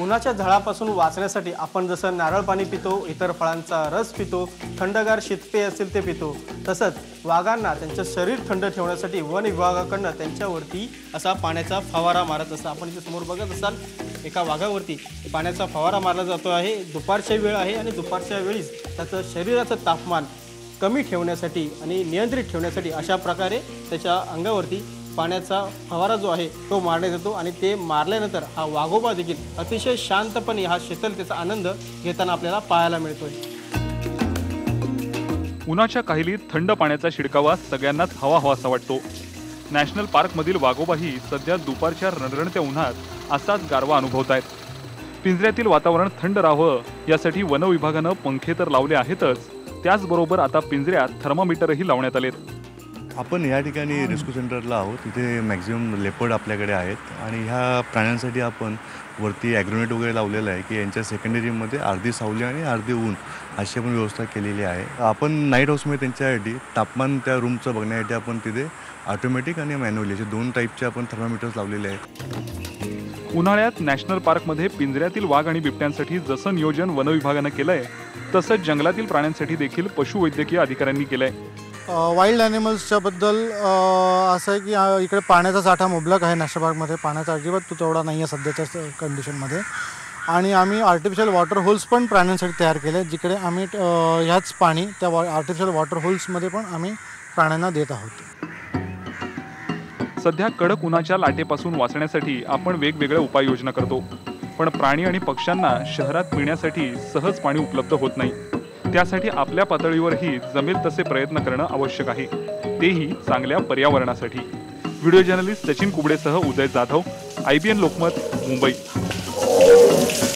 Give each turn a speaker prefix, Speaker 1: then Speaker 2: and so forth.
Speaker 1: उन्हाच्या झळापासून वाचण्यासाठी आपण जसं नारळ पाणी पितो इतर फळांचा रस पितो थंडगार शीतपेय असेल ते पितो तसंच वाघांना त्यांचं शरीर थंड ठेवण्यासाठी वन विभागाकडनं त्यांच्यावरती असा पाण्याचा फवारा मारत असतो आपण इथे समोर बघत असाल. एका वाघावरती पाण्याचा फवारा मारला जातो आहे. दुपारच्या वेळ आहे आणि दुपारच्या वेळीच त्याचं शरीराचं तापमान कमी ठेवण्यासाठी आणि नियंत्रित ठेवण्यासाठी अशा प्रकारे त्याच्या अंगावरती पाण्याचा फवारा जो आहे तो मारण्यात येतो आणि ते मारल्यानंतर हा वाघोबा देखील अतिशय शांतपणे हा शीतलतेचा आनंद घेताना आपल्याला पाहायला मिळतोय.
Speaker 2: उन्हाच्या काहिलीत थंड पाण्याचा शिडकावा सगळ्यांनाच हवा हवासा वाटतो. नॅशनल पार्कमधील वाघोबाही सध्या दुपारच्या रणरणत्या उन्हात असाच गारवा अनुभवत आहेत पिंजऱ्यातील वातावरण थंड राहावं यासाठी वनविभागानं पंखे तर लावले आहेतच त्याचबरोबर आता पिंजऱ्यात थर्मामीटरही लावण्यात आलेत.
Speaker 3: आपण या ठिकाणी रेस्क्यू सेंटरला आहोत. इथे मॅक्झिमम लेपर्ड आपल्याकडे आहेत आणि ह्या प्राण्यांसाठी आपण वरती ॲग्रोनेट वगैरे लावलेलं आहे की यांच्या सेकंडरीमध्ये अर्धी सावली आणि अर्धी ऊन अशी आपण व्यवस्था केलेली आहे. आपण नाईट हाऊसमध्ये त्यांच्यासाठी तापमान त्या रूमचं बघण्यासाठी आपण तिथे ऑटोमॅटिक आणि मॅन्युअली असे दोन टाईपचे आपण थर्मामीटर्स लावलेले आहेत.
Speaker 2: उन्हाळ्यात नॅशनल पार्कमध्ये पिंजऱ्यातील वाघ आणि बिबट्यांसाठी जसं नियोजन वन विभागानं केलंय तसंच जंगलातील प्राण्यांसाठी देखील पशुवैद्यकीय अधिकाऱ्यांनी केलंय.
Speaker 4: वाईल्ड ॲनिमल्सच्याबद्दल असं आहे की इकडे पाण्याचा साठा मुबलक आहे नॅशनल पार्कमध्ये पाण्याचा अजिबात तो तेवढा नाही आहे सध्याच्या कंडिशनमध्ये आणि आम्ही आर्टिफिशियल वॉटर होल्स पण प्राण्यांसाठी तयार केले जिकडे आम्ही ह्याच पाणी त्या वॉ आर्टिफिशियल वॉटर होल्समध्ये पण आम्ही प्राण्यांना देत आहोत.
Speaker 2: सध्या कडक उन्हाच्या लाटेपासून वाचण्यासाठी आपण वेगवेगळ्या उपाययोजना करतो. पण प्राणी आणि पक्ष्यांना शहरात पिण्यासाठी सहज पाणी उपलब्ध होत नाही. त्यासाठी आपल्या पातळीवरही जमेल तसे प्रयत्न करणं आवश्यक आहे. तेही चांगल्या पर्यावरणासाठी. Video journalist Sachin कुबडेसह Uday Jadhav I B N Lokmat Mumbai.